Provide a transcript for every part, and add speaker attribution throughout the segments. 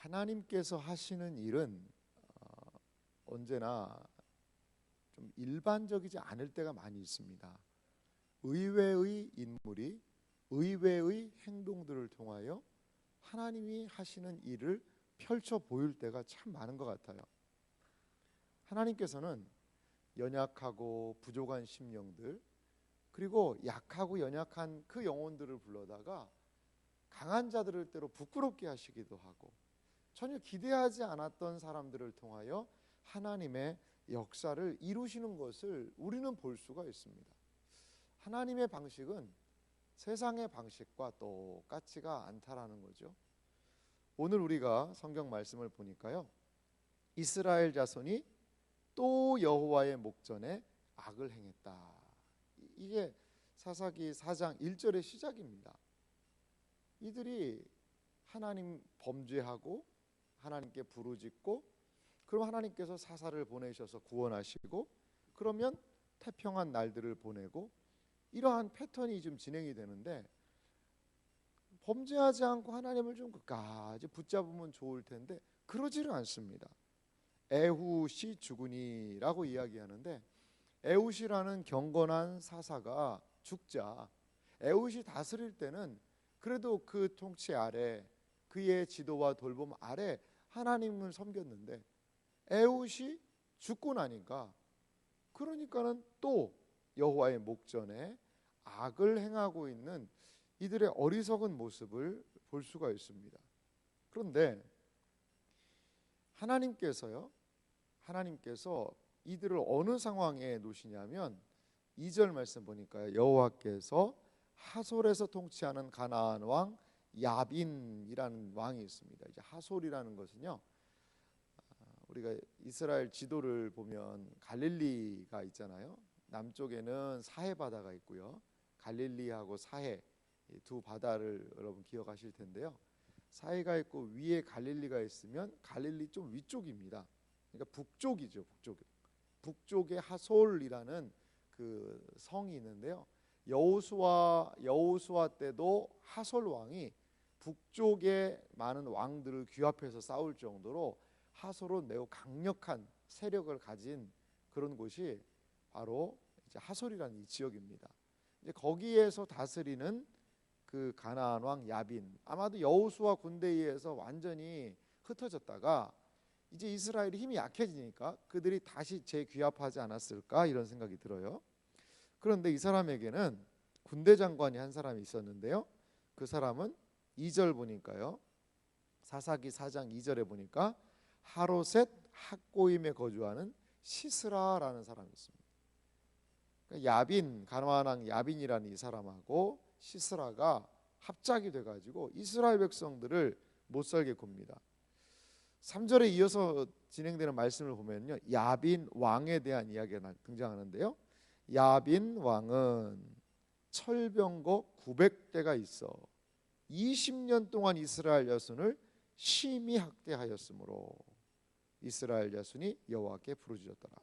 Speaker 1: 하나님께서 하시는 일은 어, 언제나 좀 일반적이지 않을 때가 많이 있습니다. 의외의 인물이 의외의 행동들을 통하여 하나님이 하시는 일을 펼쳐 보일 때가 참 많은 것 같아요. 하나님께서는 연약하고 부족한 심령들 그리고 약하고 연약한 그 영혼들을 불러다가 강한 자들을 때로 부끄럽게 하시기도 하고 전혀 기대하지 않았던 사람들을 통하여 하나님의 역사를 이루시는 것을 우리는 볼 수가 있습니다. 하나님의 방식은 세상의 방식과 똑같지가 않다라는 거죠. 오늘 우리가 성경 말씀을 보니까요. 이스라엘 자손이 또 여호와의 목전에 악을 행했다. 이게 사사기 4장 1절의 시작입니다. 이들이 하나님 범죄하고 하나님께 부르짖고 그럼 하나님께서 사사를 보내셔서 구원하시고 그러면 태평한 날들을 보내고 이러한 패턴이 좀 진행이 되는데 범죄하지 않고 하나님을 좀 끝까지 붙잡으면 좋을 텐데 그러지를 않습니다. 에훗이 죽으니라고 이야기하는데 에훗이라는 경건한 사사가 죽자 에훗이 다스릴 때는 그래도 그 통치 아래 그의 지도와 돌봄 아래 하나님을 섬겼는데 에훗이 죽고 나니까 그러니까는 또 여호와의 목전에 악을 행하고 있는 이들의 어리석은 모습을 볼 수가 있습니다. 그런데 하나님께서요. 하나님께서 이들을 어느 상황에 놓으시냐면 2절 말씀 보니까 여호와께서 하솔에서 통치하는 가나안 왕 야빈이라는 왕이 있습니다. 이제 하솔이라는 것은요. 우리가 이스라엘 지도를 보면 갈릴리가 있잖아요. 남쪽에는 사해 바다가 있고요. 갈릴리하고 사해 두 바다를 여러분 기억하실 텐데요. 사해가 있고 위에 갈릴리가 있으면 갈릴리 좀 위쪽입니다. 그러니까 북쪽이죠, 북쪽. 북쪽에 하솔이라는 그 성이 있는데요. 여호수아 여호수아 때도 하솔 왕이 북쪽에 많은 왕들을 규합해서 싸울 정도로 하솔은 매우 강력한 세력을 가진 그런 곳이 바로 이제 하솔이라는 이 지역입니다. 이제 거기에서 다스리는 그 가나안 왕 야빈 아마도 여호수아 군대에 의해서 완전히 흩어졌다가 이제 이스라엘이 힘이 약해지니까 그들이 다시 재귀합하지 않았을까 이런 생각이 들어요. 그런데 이 사람에게는 군대 장관이 한 사람이 있었는데요. 그 사람은 2절 보니까요. 사사기 4장 2절에 보니까 하로셋 학고임에 거주하는 시스라라는 사람이 있습니다. 그러니까 야빈 가나안 야빈이라는 이 사람하고 시스라가 합작이 돼 가지고 이스라엘 백성들을 못 살게 굽니다. 3절에 이어서 진행되는 말씀을 보면요. 야빈 왕에 대한 이야기가 등장하는데요. 야빈 왕은 철병거 900대가 있어 20년 동안 이스라엘 여순을 심히 학대하였으므로 이스라엘 자손이 여호와께 부르짖었더라.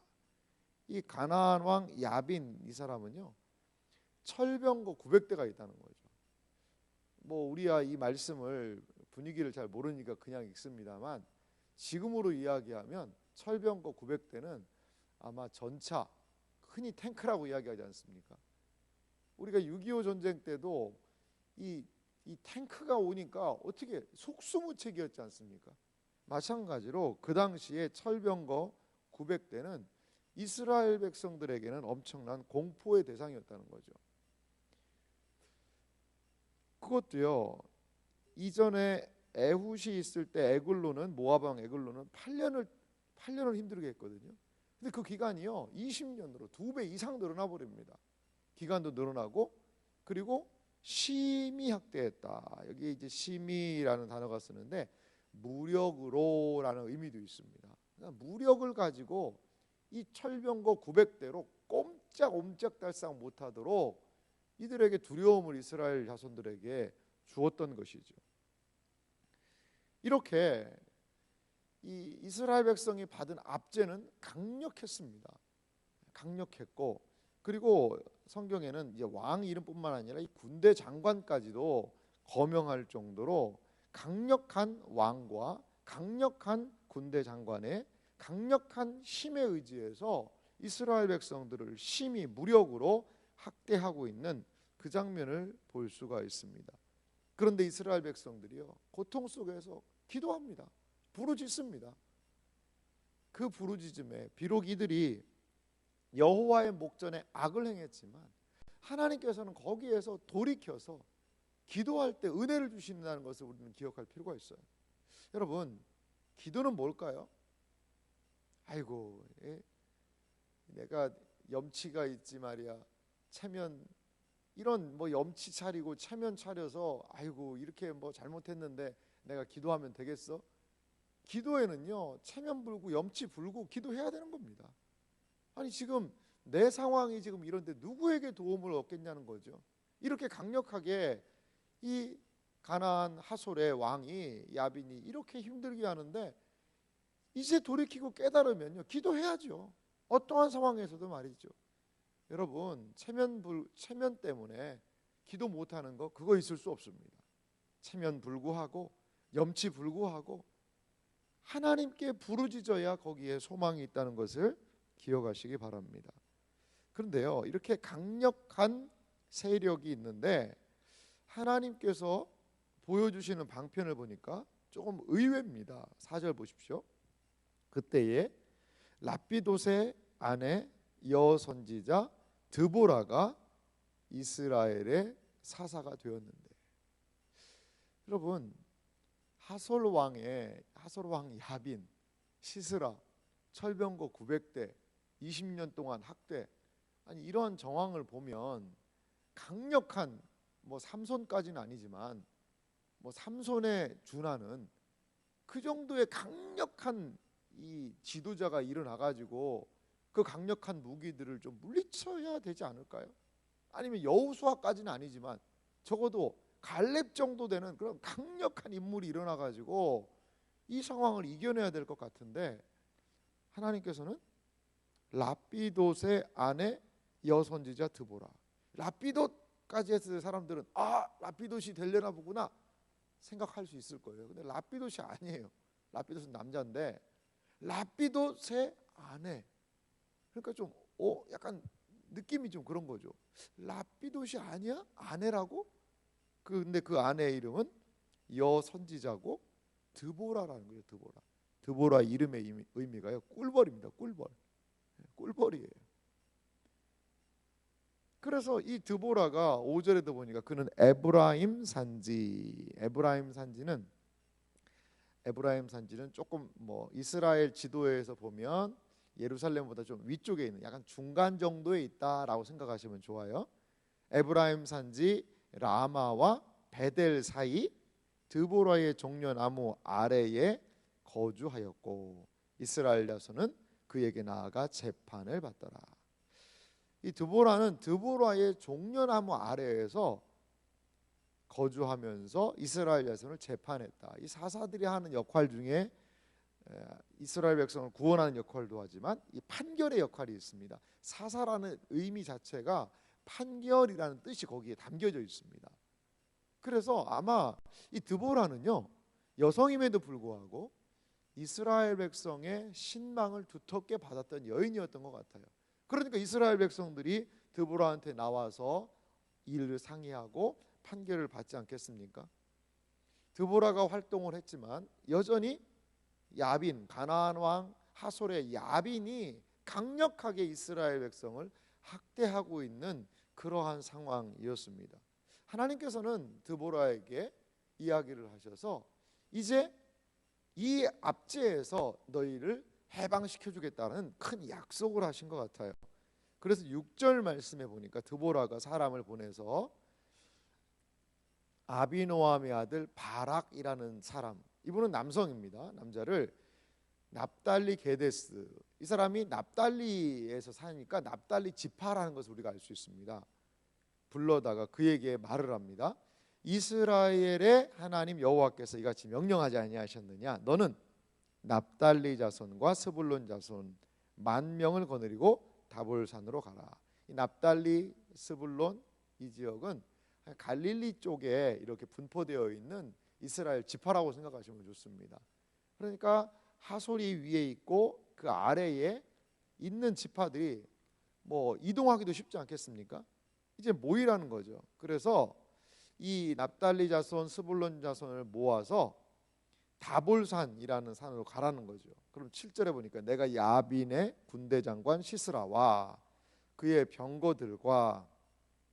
Speaker 1: 이 가나안 왕 야빈 이 사람은요 철병거 900대가 있다는 거죠. 뭐 우리야 이 말씀을 분위기를 잘 모르니까 그냥 읽습니다만 지금으로 이야기하면 철병거 900대는 아마 전차 흔히 탱크라고 이야기하지 않습니까? 우리가 6.25 전쟁 때도 이, 이 탱크가 오니까 어떻게 속수무책이었지 않습니까? 마찬가지로 그 당시에 철병거 900대는 이스라엘 백성들에게는 엄청난 공포의 대상이었다는 거죠. 그것도요. 이전에 에훗이 있을 때 에글로는 모압왕 에글로는 8년을 8년을 힘들게 했거든요. 근데 그 기간이요. 20년으로 두 배 이상 늘어나 버립니다. 기간도 늘어나고 그리고 심히 학대했다. 여기 이제 심히라는 단어가 쓰는데 무력으로라는 의미도 있습니다. 그러니까 무력을 가지고 이 철병거 900대로 꼼짝 옴짝달싹 못하도록 이들에게 두려움을 이스라엘 자손들에게 주었던 것이죠. 이렇게 이 이스라엘 백성이 받은 압제는 강력했습니다. 강력했고 그리고 성경에는 이제 왕 이름뿐만 아니라 이 군대 장관까지도 거명할 정도로 강력한 왕과 강력한 군대 장관의 강력한 힘에 의지해서 이스라엘 백성들을 심히 무력으로 학대하고 있는 그 장면을 볼 수가 있습니다. 그런데 이스라엘 백성들이요 고통 속에서 기도합니다. 부르짖습니다. 그 부르짖음에 비록 이들이 여호와의 목전에 악을 행했지만 하나님께서는 거기에서 돌이켜서 기도할 때 은혜를 주신다는 것을 우리는 기억할 필요가 있어요. 여러분, 기도는 뭘까요? 아이고, 예, 내가 염치가 있지 말이야. 체면 이런 뭐 염치 차리고 체면 차려서 아이고 이렇게 뭐 잘못했는데 내가 기도하면 되겠어? 기도에는요 체면 불고 염치 불고 기도해야 되는 겁니다. 아니 지금 내 상황이 지금 이런데 누구에게 도움을 얻겠냐는 거죠. 이렇게 강력하게 이 가나안 하솔의 왕이 야빈이 이렇게 힘들게 하는데 이제 돌이키고 깨달으면요 기도해야죠. 어떠한 상황에서도 말이죠. 여러분 체면 불 체면 때문에 기도 못하는 거 그거 있을 수 없습니다. 체면 불구하고 염치 불구하고 하나님께 부르짖어야 거기에 소망이 있다는 것을 기억하시기 바랍니다. 그런데요 이렇게 강력한 세력이 있는데 하나님께서 보여주시는 방편을 보니까 조금 의외입니다. 4절 보십시오. 그때에 라피도세 아내 여 선지자 드보라가 이스라엘의 사사가 되었는데 여러분 하솔 왕의 하솔 왕 야빈 시스라 철병거 900대 20년 동안 학대 아니 이러한 정황을 보면 강력한 뭐 삼손까지는 아니지만 뭐 삼손에 준하는 그 정도의 강력한 이 지도자가 일어나 가지고 그 강력한 무기들을 좀 물리쳐야 되지 않을까요? 아니면 여우수아까지는 아니지만 적어도 갈렙 정도 되는 그런 강력한 인물이 일어나 가지고 이 상황을 이겨내야 될 것 같은데 하나님께서는 라피돗의 아내 여선지자 드보라 라피돗까지 했을 사람들은 아 라피돗이 될려나 보구나 생각할 수 있을 거예요. 근데 라피돗이 아니에요. 라피돗은 남자인데 라피도의 아내. 그러니까 좀 어, 약간 느낌이 좀 그런 거죠. 라피도시 아니야? 아내라고? 그 근데 그 아내의 이름은 여 선지자고 드보라라는 거예요. 드보라. 드보라 이름의 의미가요. 꿀벌입니다. 꿀벌. 예, 꿀벌이에요. 그래서 이 드보라가 5절에도 보니까 그는 에브라임 산지. 에브라임 산지는 에브라임 산지는 조금 뭐 이스라엘 지도에서 보면 예루살렘보다 좀 위쪽에 있는 약간 중간 정도에 있다라고 생각하시면 좋아요. 에브라임 산지 라마와 베델 사이 드보라의 종려나무 아래에 거주하였고 이스라엘 자손은 그에게 나아가 재판을 받더라. 이 드보라는 드보라의 종려나무 아래에서 거주하면서 이스라엘 자손을 재판했다. 이 사사들이 하는 역할 중에 이스라엘 백성을 구원하는 역할도 하지만 이 판결의 역할이 있습니다. 사사라는 의미 자체가 판결이라는 뜻이 거기에 담겨져 있습니다. 그래서 아마 이 드보라는요 여성임에도 불구하고 이스라엘 백성의 신망을 두텁게 받았던 여인이었던 것 같아요. 그러니까 이스라엘 백성들이 드보라한테 나와서 일을 상의하고 판결을 받지 않겠습니까? 드보라가 활동을 했지만 여전히 야빈 가나안 왕 하솔의 야빈이 강력하게 이스라엘 백성을 학대하고 있는 그러한 상황이었습니다. 하나님께서는 드보라에게 이야기를 하셔서 이제 이 압제에서 너희를 해방시켜 주겠다는 큰 약속을 하신 것 같아요. 그래서 6절 말씀에 보니까 드보라가 사람을 보내서 아비노함의 아들 바락이라는 사람 이분은 남성입니다. 남자를 납달리 게데스 이 사람이 납달리에서 사니까 납달리 지파라는 것을 우리가 알 수 있습니다. 불러다가 그에게 말을 합니다. 이스라엘의 하나님 여호와께서 이같이 명령하지 아니하셨느냐? 너는 납달리 자손과 스불론 자손 만 명을 거느리고 다볼산으로 가라. 이 납달리, 스불론 이 지역은 갈릴리 쪽에 이렇게 분포되어 있는 이스라엘 지파라고 생각하시면 좋습니다. 그러니까 하솔이 위에 있고 그 아래에 있는 지파들이 뭐 이동하기도 쉽지 않겠습니까? 이제 모이라는 거죠. 그래서 이 납달리 자손, 스불론 자손을 모아서 다볼산이라는 산으로 가라는 거죠. 그럼 7절에 보니까 내가 야빈의 군대 장관 시스라와 그의 병거들과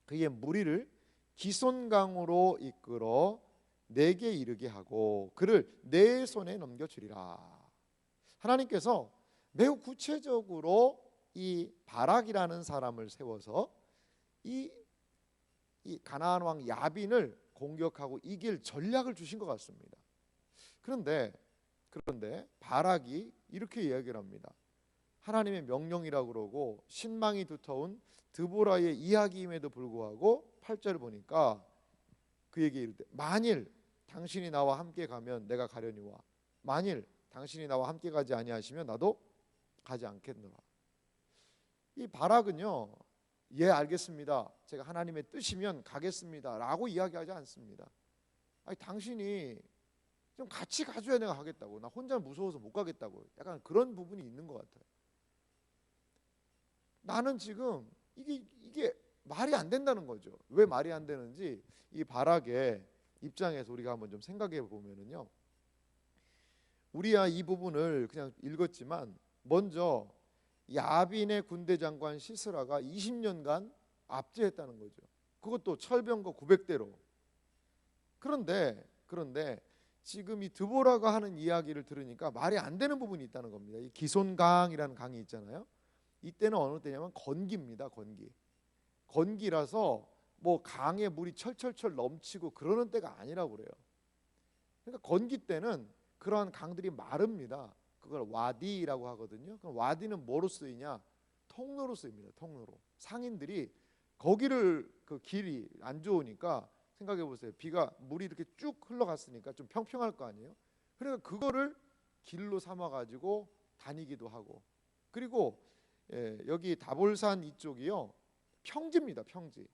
Speaker 1: 그의 무리를 기손강으로 이끌어 내게 이르게 하고 그를 내 손에 넘겨 주리라. 하나님께서 매우 구체적으로 이 바락이라는 사람을 세워서 이, 이 가나안 왕 야빈을 공격하고 이길 전략을 주신 것 같습니다. 그런데 그런데 바락이 이렇게 이야기를 합니다. 하나님의 명령이라 그러고 신망이 두터운 드보라의 이야기임에도 불구하고 8절을 보니까 그에게 이르되 만일 당신이 나와 함께 가면 내가 가려니와 만일 당신이 나와 함께 가지 아니하시면 나도 가지 않겠노라. 이 바락은요. 예 알겠습니다. 제가 하나님의 뜻이면 가겠습니다 라고 이야기하지 않습니다. 아니 당신이 좀 같이 가줘야 내가 가겠다고. 나 혼자 무서워서 못 가겠다고. 약간 그런 부분이 있는 것 같아요. 나는 지금 이게 이게 말이 안 된다는 거죠. 왜 말이 안 되는지 이 바락의 입장에서 우리가 한번 좀 생각해 보면은요. 우리야 이 부분을 그냥 읽었지만 먼저 야빈의 군대 장관 시스라가 20년간 압제했다는 거죠. 그것도 철병거 900대로. 그런데 그런데 지금 이 드보라가 하는 이야기를 들으니까 말이 안 되는 부분이 있다는 겁니다. 이 기손강이라는 강이 있잖아요. 이때는 어느 때냐면 건기입니다. 건기. 건기라서 뭐 강에 물이 철철철 넘치고 그러는 때가 아니라고 그래요. 그러니까 건기 때는 그러한 강들이 마릅니다. 그걸 와디라고 하거든요. 그럼 와디는 뭐로 쓰이냐? 통로로 쓰입니다. 통로로. 상인들이 거기를 그 길이 안 좋으니까 생각해 보세요. 비가 물이 이렇게 쭉 흘러갔으니까 좀 평평할 거 아니에요. 그러니까 그거를 길로 삼아 가지고 다니기도 하고 그리고 예, 여기 다볼산 이쪽이요 평지입니다. 평지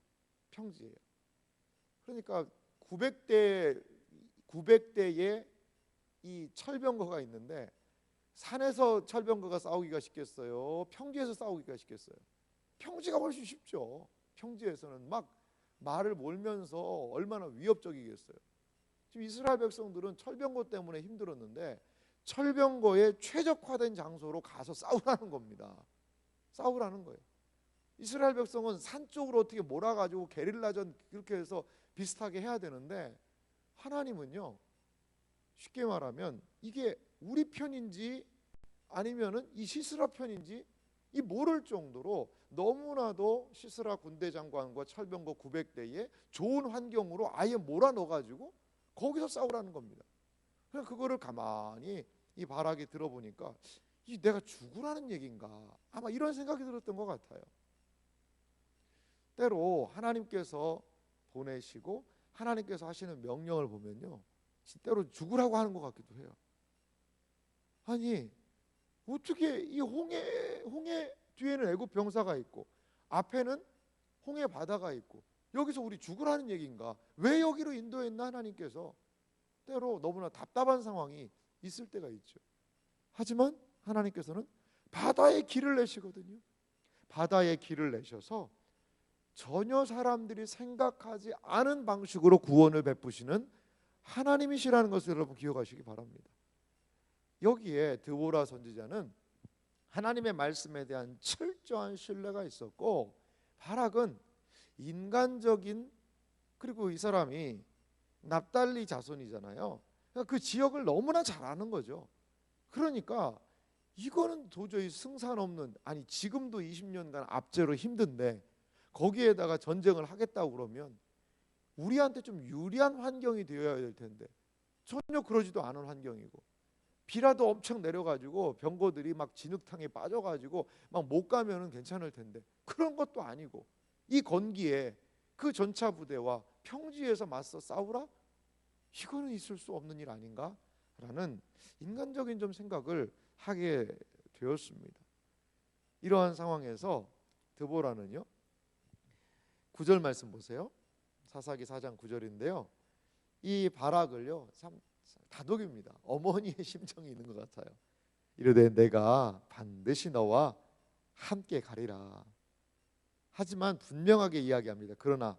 Speaker 1: 평지예요. 그러니까 900대 900대의 이 철병거가 있는데 산에서 철병거가 싸우기가 쉽겠어요. 평지에서 싸우기가 쉽겠어요. 평지가 훨씬 쉽죠. 평지에서는 막 말을 몰면서 얼마나 위협적이겠어요. 지금 이스라엘 백성들은 철병거 때문에 힘들었는데 철병거에 최적화된 장소로 가서 싸우라는 겁니다. 싸우라는 거예요. 이스라엘 백성은 산 쪽으로 어떻게 몰아가지고 게릴라전 그렇게 해서 비슷하게 해야 되는데 하나님은요 쉽게 말하면 이게 우리 편인지 아니면은 이 시스라 편인지 이 모를 정도로 너무나도 시스라 군대 장관과 철병거 900대에 좋은 환경으로 아예 몰아넣어 가지고 거기서 싸우라는 겁니다. 그냥 그거를 가만히 이 바락이 들어보니까 이 내가 죽으라는 얘기인가 아마 이런 생각이 들었던 것 같아요. 때로 하나님께서 보내시고 하나님께서 하시는 명령을 보면요, 때로 죽으라고 하는 것 같기도 해요. 아니 어떻게 이 홍해 홍해 뒤에는 애굽 병사가 있고 앞에는 홍해 바다가 있고 여기서 우리 죽으라는 얘기인가? 왜 여기로 인도했나 하나님께서 때로 너무나 답답한 상황이 있을 때가 있죠. 하지만 하나님께서는 바다의 길을 내시거든요. 바다의 길을 내셔서 전혀 사람들이 생각하지 않은 방식으로 구원을 베푸시는 하나님이시라는 것을 여러분 기억하시기 바랍니다. 여기에 드보라 선지자는 하나님의 말씀에 대한 철저한 신뢰가 있었고 바락은 인간적인 그리고 이 사람이 납달리 자손이잖아요. 그러니까 그 지역을 너무나 잘 아는 거죠. 그러니까 이거는 도저히 승산 없는 아니 지금도 20년간 압제로 힘든데 거기에다가 전쟁을 하겠다고 그러면 우리한테 좀 유리한 환경이 되어야 될 텐데 전혀 그러지도 않은 환경이고 비라도 엄청 내려가지고 병거들이 막 진흙탕에 빠져가지고 막 못 가면은 괜찮을 텐데 그런 것도 아니고 이 건기에 그 전차 부대와 평지에서 맞서 싸우라 이거는 있을 수 없는 일 아닌가라는 인간적인 좀 생각을 하게 되었습니다. 이러한 상황에서 드보라는요. 9절 말씀 보세요. 사사기 4장 9절인데요. 이 바락을요. 참 다독입니다. 어머니의 심정이 있는 것 같아요. 이르되 내가 반드시 너와 함께 가리라. 하지만 분명하게 이야기합니다. 그러나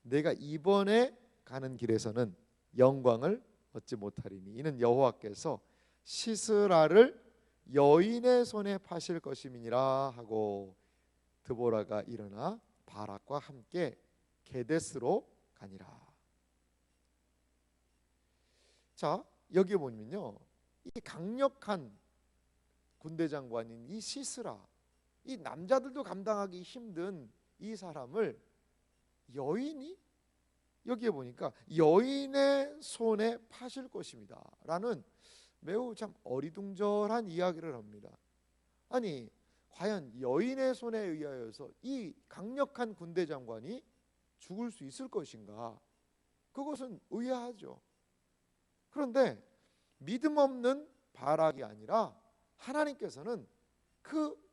Speaker 1: 내가 이번에 가는 길에서는 영광을 얻지 못하리니 이는 여호와께서 시스라를 여인의 손에 파실 것임이니라 하고 드보라가 일어나 바락과 함께 게데스로 가니라. 자 여기 보면요, 이 강력한 군대 장관인 이 시스라, 이 남자들도 감당하기 힘든 이 사람을 여인이 여기에 보니까 여인의 손에 파실 것입니다 라는 매우 참 어리둥절한 이야기를 합니다. 아니 과연 여인의 손에 의하여서 이 강력한 군대 장관이 죽을 수 있을 것인가? 그것은 의아하죠. 그런데 믿음 없는 바락이 아니라 하나님께서는 그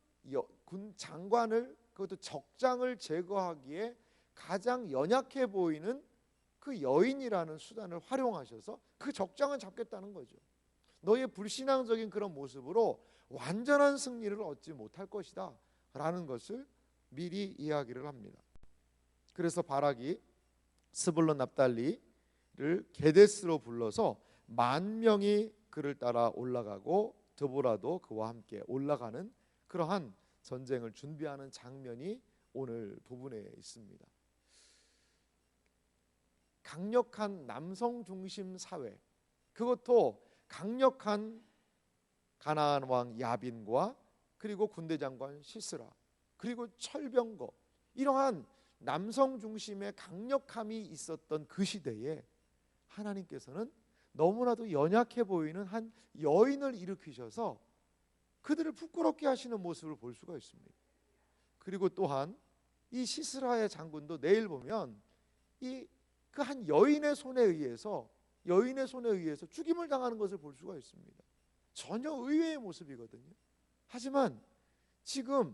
Speaker 1: 군 장관을 그것도 적장을 제거하기에 가장 연약해 보이는 그 여인이라는 수단을 활용하셔서 그 적장을 잡겠다는 거죠. 너의 불신앙적인 그런 모습으로 완전한 승리를 얻지 못할 것이다. 라는 것을 미리 이야기를 합니다. 그래서 바락이 스불론 납달리를 게데스로 불러서 만 명이 그를 따라 올라가고 드보라도 그와 함께 올라가는 그러한 전쟁을 준비하는 장면이 오늘 부분에 있습니다. 강력한 남성 중심 사회 그것도 강력한 가나안 왕 야빈과 그리고 군대 장관 시스라 그리고 철병거 이러한 남성 중심의 강력함이 있었던 그 시대에 하나님께서는 너무나도 연약해 보이는 한 여인을 일으키셔서 그들을 부끄럽게 하시는 모습을 볼 수가 있습니다. 그리고 또한 이 시스라의 장군도 내일 보면 이 그 한 여인의 손에 의해서 여인의 손에 의해서 죽임을 당하는 것을 볼 수가 있습니다. 전혀 의외의 모습이거든요. 하지만 지금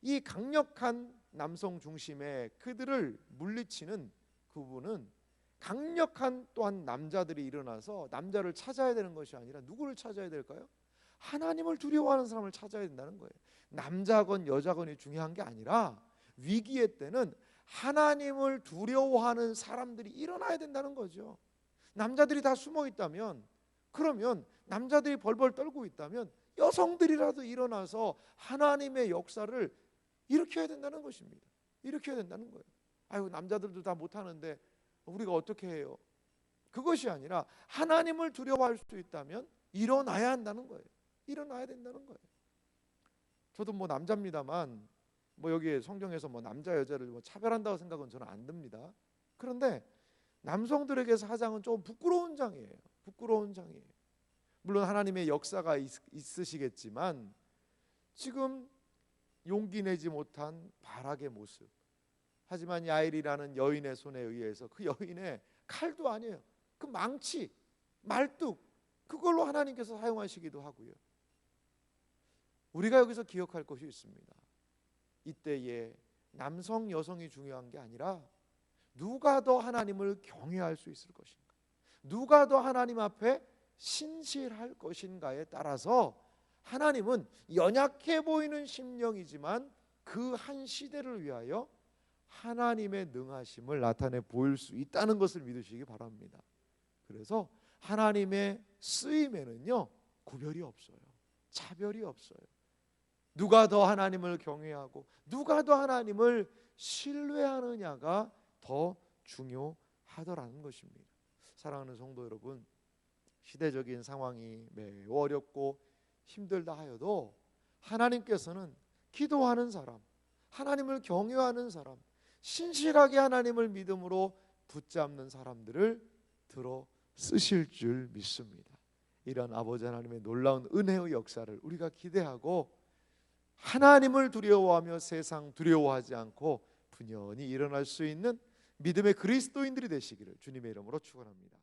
Speaker 1: 이 강력한 남성 중심의 그들을 물리치는 그분은 강력한 또한 남자들이 일어나서 남자를 찾아야 되는 것이 아니라 누구를 찾아야 될까요? 하나님을 두려워하는 사람을 찾아야 된다는 거예요. 남자건 여자건이 중요한 게 아니라 위기의 때는 하나님을 두려워하는 사람들이 일어나야 된다는 거죠. 남자들이 다 숨어 있다면 그러면 남자들이 벌벌 떨고 있다면 여성들이라도 일어나서 하나님의 역사를 일으켜야 된다는 것입니다. 일으켜야 된다는 거예요. 아유 남자들도 다 못하는데 우리가 어떻게 해요? 그것이 아니라 하나님을 두려워할 수 있다면 일어나야 한다는 거예요. 일어나야 된다는 거예요. 저도 뭐 남자입니다만 뭐 여기 성경에서 뭐 남자 여자를 뭐 차별한다고 생각은 저는 안 듭니다. 그런데 남성들에게 사장은 좀 부끄러운 장이에요. 부끄러운 장이에요. 물론 하나님의 역사가 있, 있으시겠지만 지금 용기 내지 못한 바락의 모습, 하지만 야일이라는 여인의 손에 의해서 그 여인의 칼도 아니에요. 그 망치, 말뚝 그걸로 하나님께서 사용하시기도 하고요. 우리가 여기서 기억할 것이 있습니다. 이때에 남성 여성이 중요한 게 아니라 누가 더 하나님을 경외할 수 있을 것인가? 누가 더 하나님 앞에 신실할 것인가에 따라서 하나님은 연약해 보이는 심령이지만 그 한 시대를 위하여 하나님의 능하심을 나타내 보일 수 있다는 것을 믿으시기 바랍니다. 그래서 하나님의 쓰임에는요 구별이 없어요. 차별이 없어요. 누가 더 하나님을 경외하고 누가 더 하나님을 신뢰하느냐가 더 중요하더라는 것입니다. 사랑하는 성도 여러분, 시대적인 상황이 매우 어렵고 힘들다 하여도 하나님께서는 기도하는 사람, 하나님을 경외하는 사람, 신실하게 하나님을 믿음으로 붙잡는 사람들을 들어 쓰실 줄 믿습니다. 이런 아버지 하나님의 놀라운 은혜의 역사를 우리가 기대하고 하나님을 두려워하며 세상 두려워하지 않고 분연히 일어날 수 있는 믿음의 그리스도인들이 되시기를 주님의 이름으로 축원합니다.